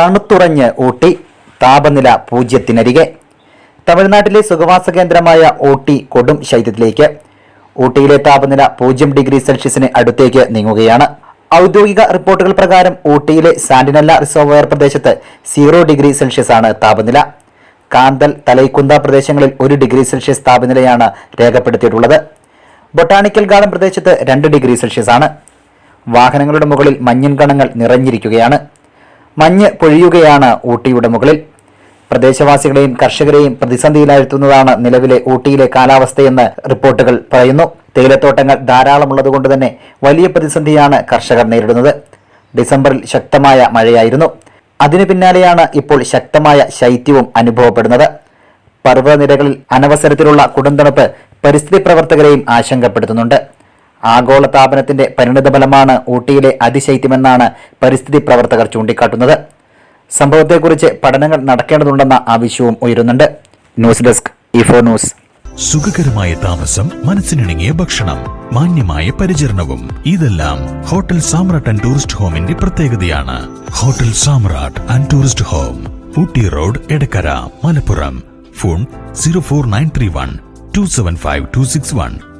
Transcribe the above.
തണുത്തുറഞ്ഞ് ഊട്ടി. താപനില പൂജ്യത്തിനരികെ. തമിഴ്നാട്ടിലെ സുഖവാസ കേന്ദ്രമായ ഊട്ടി കൊടും ശൈത്യത്തിലേക്ക്. ഊട്ടിയിലെ താപനില പൂജ്യം ഡിഗ്രി സെൽഷ്യസിന് അടുത്തേക്ക് നീങ്ങുകയാണ്. ഔദ്യോഗിക റിപ്പോർട്ടുകൾ പ്രകാരം ഊട്ടിയിലെ സാന്റിനല്ല റിസർവയർ പ്രദേശത്ത് സീറോ ഡിഗ്രി സെൽഷ്യസ് ആണ് താപനില. കാന്തൽ തലൈക്കുന്ത പ്രദേശങ്ങളിൽ ഒരു ഡിഗ്രി സെൽഷ്യസ് താപനിലയാണ് രേഖപ്പെടുത്തിയിട്ടുള്ളത്. ബൊട്ടാണിക്കൽ ഗാർഡൻ പ്രദേശത്ത് രണ്ട് ഡിഗ്രി സെൽഷ്യസ് ആണ് വാഹനങ്ങളുടെ മുകളിൽ മഞ്ഞിൻ കണങ്ങൾ നിറഞ്ഞിരിക്കുകയാണ്. മഞ്ഞ് പൊഴിയുകയാണ് ഊട്ടിയുടെ മുകളിൽ. പ്രദേശവാസികളെയും കർഷകരെയും പ്രതിസന്ധിയിലാഴ്ത്തുന്നതാണ് നിലവിലെ ഊട്ടിയിലെ കാലാവസ്ഥയെന്ന് റിപ്പോർട്ടുകൾ പറയുന്നു. തേയിലത്തോട്ടങ്ങൾ ധാരാളമുള്ളതുകൊണ്ട് തന്നെ വലിയ പ്രതിസന്ധിയാണ് കർഷകർ നേരിടുന്നത്. ഡിസംബറിൽ ശക്തമായ മഴയായിരുന്നു. അതിനു പിന്നാലെയാണ് ഇപ്പോൾ ശക്തമായ ശൈത്യവും അനുഭവപ്പെടുന്നത്. പർവതനിരകളിൽ അനവസരത്തിലുള്ള കുടുംതണുപ്പ് പരിസ്ഥിതി പ്രവർത്തകരെയും ആശങ്കപ്പെടുത്തുന്നുണ്ട്. ആഗോള താപനത്തിന്റെ പരിണിതഫലമാണ് ഊട്ടിയിലെ അതിശൈത്യമെന്നാണ് പരിസ്ഥിതി പ്രവർത്തകർ ചൂണ്ടിക്കാട്ടുന്നത്. സംഭവത്തെക്കുറിച്ച് പഠനങ്ങൾ നടക്കേണ്ടതുണ്ടെന്ന ആവശ്യവും ഉയരുന്നുണ്ട്. News desk ഇഫോ news. സുഖകരമായ താമസം മനസ്സിനിണങ്ങിയ ഭക്ഷണം മാന്യമായ പരിചരണവും. ഇതെല്ലാം ഹോട്ടൽ സാമ്രാട്ട് ആൻഡ് ടൂറിസ്റ്റ് ഹോമിന്റെ പ്രത്യേകതയാണ്. Hotel Samrat and tourist home Ooty road Edakkara Malappuram. Phone zero four nine three one two seven five two six one.